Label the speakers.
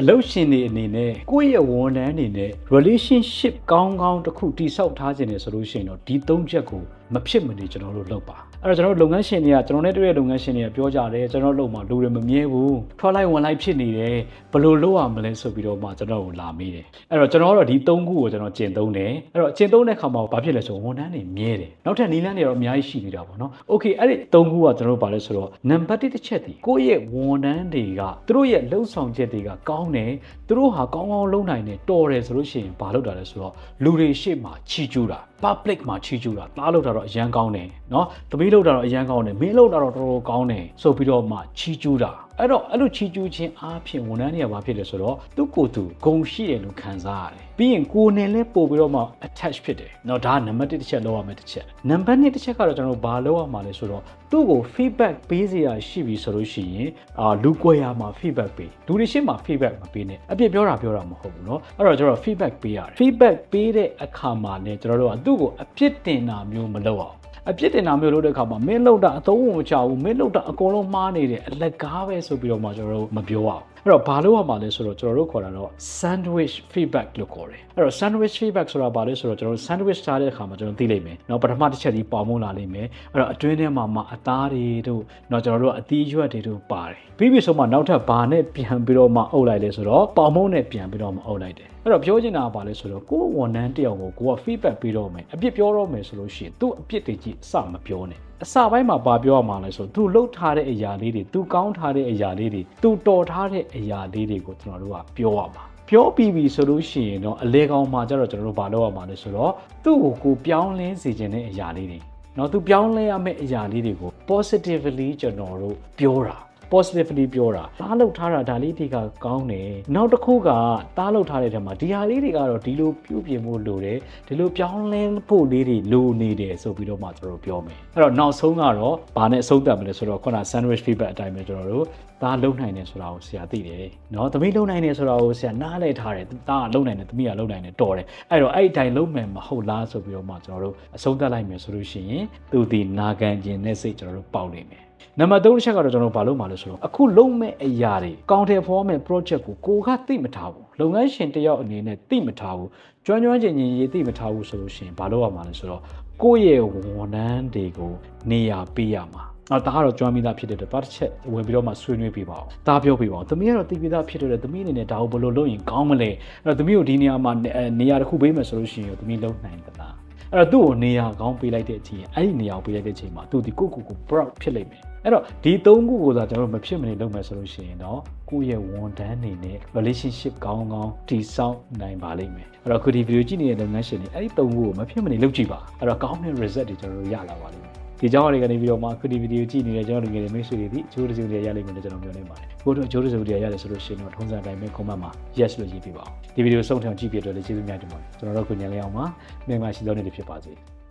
Speaker 1: အလုပ်ရှင်တွေအနေနဲ့ကိုယ့်ရဲ့ဝန်ထမ်းတွေနဲ့ relationship ကောင်းကောင်းတစ်ခုတည်ဆောက်ထားခြင်းတယ်ဆိုလို့ရှိရင်တော့ဒီသုံးချက်ကိုမဖြစ်မနေကျွန်တော်တို့လုပ်ပါအဲ့တော့ကျွန်တော်တို့လုပ်ငန်းရှင်တွေကကျွန်တော်နဲ့တွေ့တဲ့လုပ်ငန်းရှင်တွေကပြောကြတယ်ကျွန်တော်တို့လုပ်မှာလူတွေမမြဲဘူးထွက်လိုက်ဝင်လိုက်ဖြစ်နေတယ်ဘယ်လိုလုပ်ရမလဲဆိုပြီးတော့မှကျွန်တော်ကိုလာမေးတယ်အဲ့တော့ကျွန်တော်ကတော့ဒီသုံးခုကိုကျွန်တော်ကျင့်သုံးတယ်အဲ့တော့ကျင့်သုံးတဲ့ခါမှာဘာဖြစ်လဲဆိုဝန်ထမ်းတွေမြဲတယ်နောက်ထပ်နီးလန်းတွေတော့အများကြီးရှိနေတာပေါ့နော်โอเคအဲ့ဒီသုံးခုကကျွန်တော်တို့ဘာလဲဆိုတော့နံပါတ်1တစ်ချက်ဒီကိုယ့်ရဲ့ဝန်ထမ်းတွေကသူတို့ရဲ့လှုပ်ဆောင်ချက်တွေကကောင်း ်းတယ်သူတို့ဟာကောင်းကောင်းလုပ်နိုင်တယ်တော်တယ်ဆိုလို့ရှိရင်ဘာလုပ်တာလဲဆိုတော့လူတွေရှေ့မှာချီကျူးတာ public မှာချီကျူးတာသားလုပ်တာတော့အရန်ကောင်းတယ်เนาะသမီးလုပ်တာတော့အရန်ကောင်းတယ်မင်းလုပ်တာတော့တော်တော်ကောင်းတယ်ဆိုပြီးတော့မှချီကျူးတာအဲ့တော့အဲ့လိုချီကျူးခြင်းအားဖြင့်ဝန်ထမ်းတွေကဘာဖြစ်လဲဆိုတော့သူ့ကိုယ်သူဂုံရှိတယ်လို့ခံစားရတယ်ပြီးရင်ကိုယ်နဲ့လဲပို့ပြီးတော့မှ attach ဖြစ်တယ်เนาะဒါကနံပါတ်1တစ်ချက်လောက်ရမယ်တစ်ချက်နံပါတ်2တစ်ချက်ကတော့ကျွန်တော်တို့ဘာလုပ်ရမှာလဲဆိုတော့သူ့ကို feedback ပေးစရာရှိပြီဆိုလို့ရှိရင်အာလူကွဲရမှာ feedback ပေးလူတွေရှေ့မှာ feedback မပေးနဲ့အပြစ်ပြောတာပြောတာမဟုတ်ဘူးเนาะအဲ့တော့ကျွန်တော် feedback ပေးရတယ် feedback ပေးတဲ့အခါမှာねကျွန်တော်တို့ကသူ့ ကိုအပြစ်တင်တာမျိုးမလုပ်အောင်အပြစ်တင်တာမျိုးလုပ်တဲ့အခါမှာမင်းလုပ်တာအသုံးဝင်မချဘူးမင်းလုပ်တာအကုန်လုံးမှားနေတယ်အလက်ကားပဲဆိုပြီးတော့မှကျွန်တော်တို့မပြောအောင်အဲ့တော့ဘာလို့ရမှာလဲဆိုတော့ကျွန်တော်တို့ခေါ်တာတော့ sandwich feedback လို့ခေါ်တယ်အဲ့တော့ sandwich feedback ဆိုတာဘာလဲဆိုတော့ကျွန်တော်တို့ sandwich ထားတဲ့အခါမှာကျွန်တော်သိလိမ့်မယ်เนาะပထမတစ်ချက်ဒီပေါင်မုန်းလာလိမ့်မယ်အဲ့တော့အတွင်းထဲမှာမှအသားတွေတို့เนาะကျွန်တော်တို့အသီးရွက်တွေတို့ပါတယ်ပြီးပြီဆိုမှနောက်ထပ်ဘာနဲ့ပြန်ပြီးတော့မှအုပ်လိုက်လဲဆိုတော့ပေါင်မုန်းနဲ့ပြန်ပြီးတော့မှအုပ်လိုက်တယ် အဲ့တော့ပြောချင်တာကဘာလဲဆိုတော့ကိုယ်ဝန်ထမ်းတယောက်ကိုကိုက feedback ပေးတော့မယ်အပြစ်ပြောတော့မယ်ဆိုလို့ရှိရင်သူ့အပြစ်တွေကြီးအစမပြောနဲ့အစပိုင်းမှာပါပြောရမှာလဲဆိုသူလှုပ်ထားတဲ့အရာလေးတွေသူကောင်းထားတဲ့အရာလေးတွေသူတော်ထားတဲ့အရာလေးတွေကိုကျွန်တော်တို့ကပြောရမှာပြောပြီးပြီဆိုလို့ရှိရင်တော့အလေကောင်မှာကျတော့ကျွန်တော်တို့ဘာလုပ်ရမှာလဲဆိုတော့သူ့ကိုကိုပြောင်းလဲစေခြင်းတဲ့အရာလေးတွေเนาะသူပြောင်းလဲရမယ့်အရာလေးတွေကို positively ကျွန်တော်တို့ပြောတာ positively ပြောတာသားလောက်ထားတာဒါလေးတွေကကောင်းတယ်နောက်တစ်ခုကသားလောက်ထားတဲ့ထဲမှာဒီဟာလေးတွေကတော့ဒီလိုပြုပြင်ဖို့လိုတယ်ဒီလိုပြောင်းလဲဖို့လေးတွေလိုနေတယ်ဆိုပြီးတော့မှကျွန်တော်တို့ပြောမယ်အဲ့တော့နောက်ဆုံးကတော့ဘာနဲ့အဆုံးသတ်မလဲဆိုတော့ခုန sandwich feedback အတိုင်းပဲကျွန်တော်တို့သားလုံနိုင်တယ်ဆိုတာကိုဆရာသိတယ်เนาะသမီးလုံနိုင်တယ်ဆိုတာကိုဆရာနားလည်ထားတယ်သားကလုံနိုင်တယ်သမီးကလုံနိုင်တယ်တော်တယ်အဲ့တော့အဲ့ဒီတိုင်းလုံမယ်မဟုတ်လားဆိုပြီးတော့မှကျွန်တော်တို့အဆုံးသတ်လိုက်မယ်ဆိုလို့ရှိရင်သူဒီနာခံခြင်းနဲ့စိတ်ကျွန်တော်တို့ပေါက်နေမယ် နံပါတ်3တစ်ချက်ကတော့ကျွန်တော်ဘာလုပ်မှာလဲဆိုတော့အခုလုံးမဲ့အရာတွေ counter form မဲ့ project ကိုကိုကသိမထားဘူးလုပ်ငန်းရှင်တယောက်အနေနဲ့သိမထားဘူးကျွမ်းကျွမ်းကျင်ကျင်ရေးသိမထားဘူးဆိုလို့ရှိရင်ဘာလုပ်ရမှာလဲဆိုတော့ကိုယ့်ရဲ့ဝန်ထမ်းတွေကိုနေရာပေးရမှာအော်ဒါကတော့ကျွမ်းမိသားဖြစ်တဲ့အတွက်ဘာတစ်ချက်ဝင်ပြီးတော့မှဆွေးနွေးပြပါအောင်။ဒါပြောပြပါအောင်။သမီးကတော့တည်ပြီးသားဖြစ်တဲ့အတွက်သမီးအနေနဲ့ဒါကိုဘယ်လိုလုပ်ရင်ကောင်းမလဲ။အဲ့တော့သမီးကိုဒီနေရာမှာနေရာတစ်ခုပေးမယ်ဆိုလို့ရှိရင်သမီးလုံနိုင်သလား။ အဲ့တော့သူ့ကိုနေရာကောင်းပေးလိုက်တဲ့အချိန်အဲ့ဒီနေရာကိုပေးလိုက်တဲ့အချိန်မှာသူဒီကိုကိုကို proud ဖြစ်လိမ့်မယ်အဲ့တော့ဒီသုံးခုကိုသာကျွန်တော်တို့မဖြစ်မနေလုပ်မယ်ဆိုလို့ရှိရင်တော့ကိုယ့်ရဲ့ဝန်ထမ်းနေနဲ့ relationship ကောင်းကောင်းတည်ဆောက်နိုင်ပါလိမ့်မယ်အဲ့တော့ခုဒီ video ကြည့်နေတဲ့လုပ်ငန်းရှင်တွေအဲ့ဒီသုံးခုကိုမဖြစ်မနေလုပ်ကြည့်ပါအဲ့တော့ကောင်းတဲ့ result တွေကျွန်တော်တို့ရလာပါလိမ့်မယ် ဒီကြောင်းတွေကနေပြီးတော့မှခုဒီဗီဒီယိုကြည့်နေတဲ့ကျွန်တော်တို့ငယ်တဲ့မိတ်ဆွေတွေဒီအကျိုးတစုံတွေရလိမ့်မယ်လို့ကျွန်တော်ပြောနေပါတယ်။ကိုတို့အကျိုးတစုံတွေရတယ်ဆိုလို့ရှိရင်တော့ထုံးစံတိုင်းပဲ comment မှာ yes လို့ရေးပြပါအောင်။ဒီဗီဒီယိုဆုံးထအောင်ကြည့်ပြတော့လေကျေးဇူးများတင်ပါတယ်။ကျွန်တော်တို့ကိုညံလေးအောင်ပါ။မြန်မာရှိသောနေ့တွေဖြစ်ပါစေ။